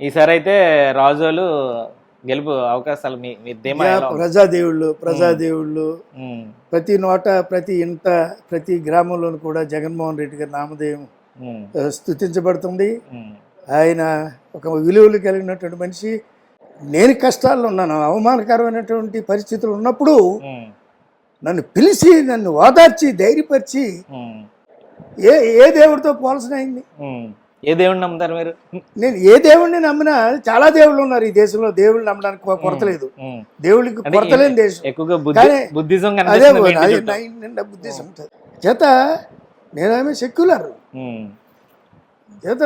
ఈసారి అయితే రాజోలు గెలుపు అవకాశాలు మీ మీ ధీమా యా, ఎలా ఉంది? ప్రజాదేవుళ్ళు ప్రజాదేవుళ్ళు. ఉమ్, ప్రతి నోట ప్రతి ఇంట ప్రతి గ్రామంలోనూ కూడా జగన్మోహన్ రెడ్డి గారి నామధేయం ఉమ్, ఆ, స్తుతించబడుతుంది ఉమ్, ఆయన ఒక విలువలు కలిగినటువంటి మనిషి. నేను కష్టాల్లో ఉన్నాను అవమానకరమైనటువంటి పరిస్థితులు ఉన్నప్పుడు ఉమ్, నన్ను పిలిచి నన్ను ఓదార్చి ధైర్యపరిచి ఉమ్, ఏ ఏ దేవుడితో పోల్సిన అయింది ఉమ్. ఏ దేవుడిని నమ్ముతారు మీరు? నేను ఏ దేవుడిని నమ్మినా చాలా దేవుళ్ళు ఉన్నారు ఈ దేశంలో. దేవుళ్ళు నమ్మడానికి కొరత లేదు. దేవుళ్ళకి అంటే కొరత లేని దేశం. ఎక్కువగా బుద్ధిజం అదే నిండా బుద్ధిజం చేత నేనేమో సెక్యులర్. చేత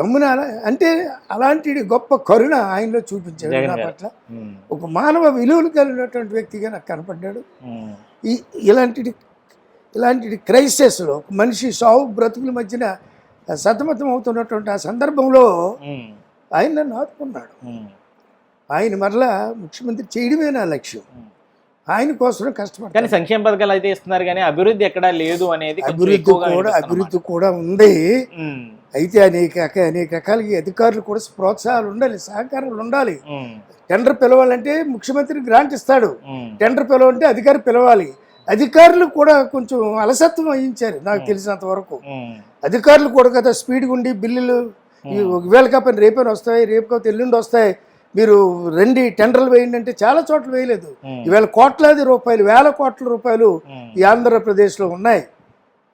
గమ్మున అంటే అలాంటి గొప్ప కరుణ ఆయనలో చూపించాడు నా. పట్ల. ఒక మానవ విలువలు కలిగినటువంటి వ్యక్తిగా నాకు కనపడ్డాడు. ఈ ఇలాంటి ఇలాంటి క్రైసిస్లో ఒక మనిషి సావు బ్రతుకుల మధ్యన సతమతం అవుతున్నటువంటి ఆ సందర్భంలో ఆయన నన్ను ఆదుకున్నాడు. ఆయన మరలా ముఖ్యమంత్రి చేయడమే నా లక్ష్యం. ఆయన కోసం కానీ కష్టపడతాను సంక్షేమ పథకాలు అయితే ఇస్తున్నారు కానీ అభివృద్ధి ఎక్కడా లేదు అనేది అభివృద్ధి కూడా అభివృద్ధి కూడా ఉంది. అయితే అనేక అనేక రకాలకి అధికారులు కూడా ప్రోత్సాహాలు ఉండాలి సహకారాలు ఉండాలి. టెండర్ పిలవాలంటే ముఖ్యమంత్రి గ్రాంట్ ఇస్తాడు. టెండర్ పిలవాలంటే అధికారి పిలవాలి. అధికారులు కూడా కొంచెం అలసత్వం వహించారు నాకు తెలిసినంత వరకు. అధికారులు కూడా కదా స్పీడ్గా ఉండి బిల్లులు ఒకవేళ కాపని రేపని వస్తాయి రేపు కాకపోతే ఎల్లుండి వస్తాయి. మీరు రెండు టెండర్లు వేయండి అంటే చాలా చోట్ల వేయలేదు. ఈవేళ కోట్లాది రూపాయలు వేల కోట్ల రూపాయలు ఈ ఆంధ్రప్రదేశ్లో ఉన్నాయి.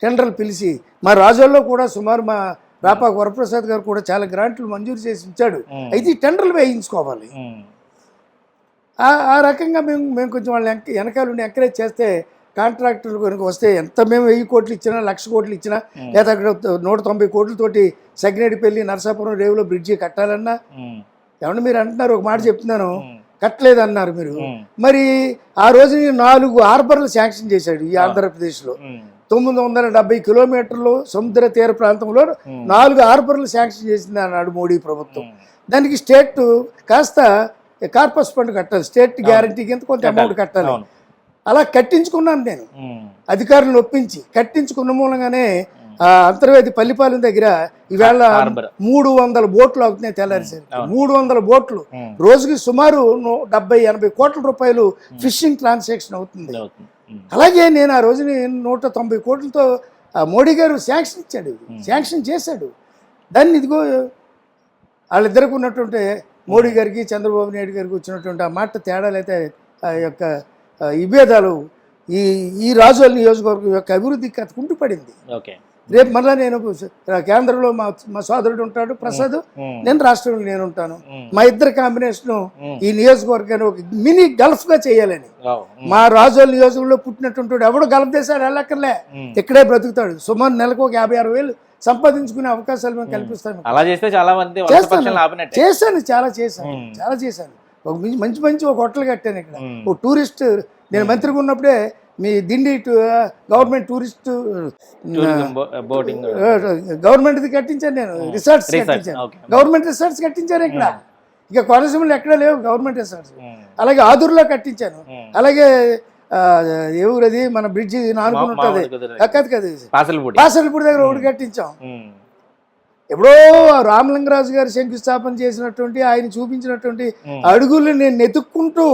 టెండర్లు పిలిచి మా రాజుల్లో కూడా సుమారు మా రాపాక వరప్రసాద్ గారు కూడా చాలా గ్రాంట్లు మంజూరు చేసి ఇచ్చాడు అయితే ఈ టెండర్లు వేయించుకోవాలి. ఆ ఆ రకంగా మేము మేము కొంచెం వాళ్ళని వెనక వెనకాల ఉండి ఎంకరేజ్ చేస్తే కాంట్రాక్టర్లు కనుక వస్తే ఎంత మేము వెయ్యి కోట్లు ఇచ్చినా లక్ష కోట్లు ఇచ్చినా లేదా అక్కడ నూట తొంభై కోట్లతోటి సగ్నేడిపల్లి నరసాపురం రేవులో బ్రిడ్జి కట్టాలన్నా ఏమన్నా మీరు అంటున్నారు? ఒక మాట చెప్తున్నాను. కట్టలేదు అన్నారు మీరు. మరి ఆ రోజు నాలుగు హార్బర్లు శాంక్షన్ చేశాడు ఈ ఆంధ్రప్రదేశ్లో. తొమ్మిది వందల డెబ్బై కిలోమీటర్లు సముద్ర తీర ప్రాంతంలో నాలుగు హార్బర్లు శాంక్షన్ చేసింది అన్నాడు మోడీ ప్రభుత్వం. దానికి స్టేట్ కాస్త కార్పస్ ఫండ్ కట్టాలి. స్టేట్ గ్యారంటీ కింద కొంత అమౌంట్ కట్టాలి. అలా కట్టించుకున్నాను నేను. అధికారులను ఒప్పించి కట్టించుకున్న మూలంగానే ఆ అంతర్వేది పల్లిపాలెం దగ్గర ఈవేళ. మూడు వందల బోట్లు అవుతున్నాయి తెల్లారిసరికి అవును. మూడు వందల బోట్లు. రోజుకి సుమారు డెబ్బై ఎనభై కోట్ల రూపాయలు ఫిషింగ్ ట్రాన్సాక్షన్ అవుతుంది. అలాగే నేను ఆ రోజుని నూట తొంభై కోట్లతో మోడీ గారు శాంక్షన్ ఇచ్చాడు. శాంక్షన్ చేశాడు. దాన్ని ఇదిగో వాళ్ళిద్దరికి ఉన్నటువంటి మోడీ గారికి చంద్రబాబు నాయుడు గారికి వచ్చినటువంటి ఆ మాట తేడాలైతే ఆ యొక్క విభేదాలు ఈ ఈ రాజుల నియోజకవర్గం యొక్క అభివృద్ధికి అది కుంటుపడింది రేపు మళ్ళీ నేను కేంద్రంలో మా మా సోదరుడు ఉంటాడు ప్రసాద్. నేను రాష్ట్రంలో నేను ఉంటాను. మా ఇద్దరి కాంబినేషన్ ఈ నియోజకవర్గాన్ని ఒక మినీ గల్ఫ్గా చేయాలని. వావ్, ఉమ్, మా రాజోల నియోజకవర్గంలో పుట్టినటువంటి వాడు ఎవడు గల్ఫ్ దేశాలు వెళ్ళక్కర్లే. ఇక్కడే బ్రతుకుతాడు. సుమారు నెలకు ఒక యాభై అరవై వేలు సంపాదించుకునే అవకాశాలు మేము కల్పిస్తాను. అలా చేస్తే చాలా మంది వలస చేస్తాను. చేశాను చాలా చేశాను. చాలా చేశాను. ఒక మంచి మంచి మంచి ఒక హోటల్ కట్టాను ఇక్కడ. ఒక టూరిస్ట్ నేను మంత్రిగా ఉన్నప్పుడే మీ దిండి గవర్నమెంట్ టూరిస్ట్ గవర్నమెంట్ది కట్టించాను నేను. రిసార్ట్స్ కట్టించాను. గవర్నమెంట్ రిసార్ట్స్ కట్టించాను ఇక్కడ. ఇక కోనసీమలో ఎక్కడ లేవు గవర్నమెంట్ రిసార్ట్స్. అలాగే ఆదూరులో కట్టించాను. అలాగే ఊరది? మన బ్రిడ్జి నానుకుని ఉంటుంది. కుదిరే. కాదు కాదు పాసలపూడి. దగ్గర ఒకటి కట్టించాం. ఎప్పుడో రామలింగరాజు గారు శంకుస్థాపన చేసినటువంటి ఆయన చూపించినటువంటి అడుగులు నేను నెతుక్కుంటూ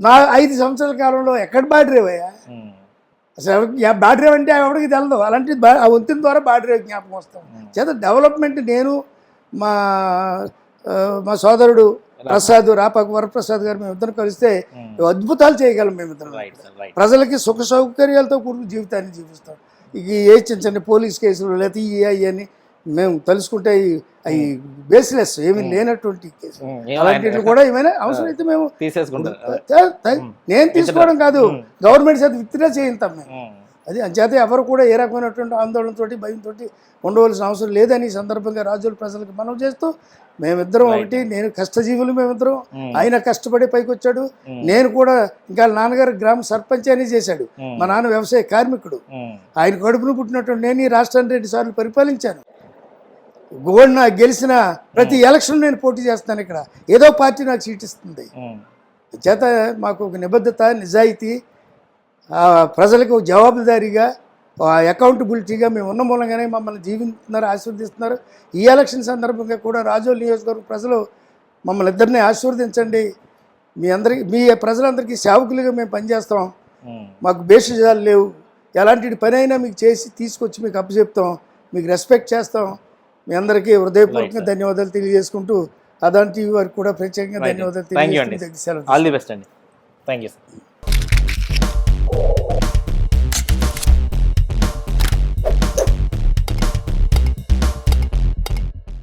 నా ఐదు సంవత్సరాల కాలంలో ఎక్కడ బాడరేవయ్యా అసలు బాడరేవ్ అంటే ఎవరికి తెలదు. అలాంటి వంతెన ద్వారా బాడరేవ్ జ్ఞాపకం వస్తాం. చేత డెవలప్మెంట్ నేను మా మా సోదరుడు ప్రసాద్ రాపాకు వరప్రసాద్ గారు మేము. ఇద్దరు కలిస్తే. అద్భుతాలు చేయగలం సార్ రైట్ ప్రజలకి సుఖ సౌకర్యాలతో కూడిన జీవితాన్ని జీవిస్తాం. ఏ చిన్న చిన్న పోలీస్ కేసులు లేకపోతే ఈ అని మేము తలుసుకుంటే అవి బేస్లెస్ ఏమీ లేనటువంటి కేసులు. ఏం అలాంటి కూడా ఏమైనా అవసరమైతే మేము తీసేసుకుంటారు. అదే. త- త- నేను తీసుకోవడం కాదు. గవర్నమెంట్ చేత విత్డ్రా చేయిస్తాం మేము. అది అంచేత ఎవరు కూడా ఏ రకమైనటువంటి ఆందోళనతో భయంతో ఉండవలసిన అవసరం లేదని ఈ సందర్భంగా రాజుల ప్రజలకు మనం చేస్తూ మేమిద్దరం ఒకటి నేను కష్టజీవులు మేమిద్దరం ఉమ్, ఆయన కష్టపడి పైకి వచ్చాడు ఉమ్, నేను కూడా ఇంకా నాన్నగారు గ్రామ సర్పంచ్ అని చేశాడు. ఉమ్, మా నాన్న వ్యవసాయ కార్మికుడు. ఆయన కడుపును పుట్టినటువంటి నేను ఈ రాష్ట్రాన్ని రెండు సార్లు పరిపాలించాను. గోల్డ్ నా గెలిచిన ప్రతి ఎలక్షన్ నేను పోటీ చేస్తాను ఇక్కడ. ఏదో పార్టీ నాకు సీట్ ఇస్తుంది. ఉమ్, చేత మాకు ఒక నిబద్ధత నిజాయితీ ప్రజలకు జవాబుదారీగా అకౌంటబిలిటీగా మేము ఉన్న మూలంగానే మమ్మల్ని జీవిస్తున్నారు ఆశీర్వదిస్తున్నారు. ఈ ఎలక్షన్ సందర్భంగా కూడా రాజోల్ నియోజకవర్గ ప్రజలు మమ్మల్ని ఇద్దరిని ఆశీర్వదించండి. మీ అందరికి మీ ప్రజలందరికీ సేవకులుగా మేము పనిచేస్తాం. మాకు భేషజాలు లేవు. ఎలాంటి పని అయినా మీకు చేసి తీసుకొచ్చి మీకు అప్పచెప్తాం. మీకు రెస్పెక్ట్ చేస్తాం. మీ అందరికీ హృదయపూర్వకంగా ధన్యవాదాలు తెలియజేసుకుంటూ అదాన్ టీవీ వారికి కూడా ప్రత్యేకంగా. ధన్యవాదాలు. తెలియజేసుకుంటూ ఆల్ ది బెస్ట్ అండి. Thank you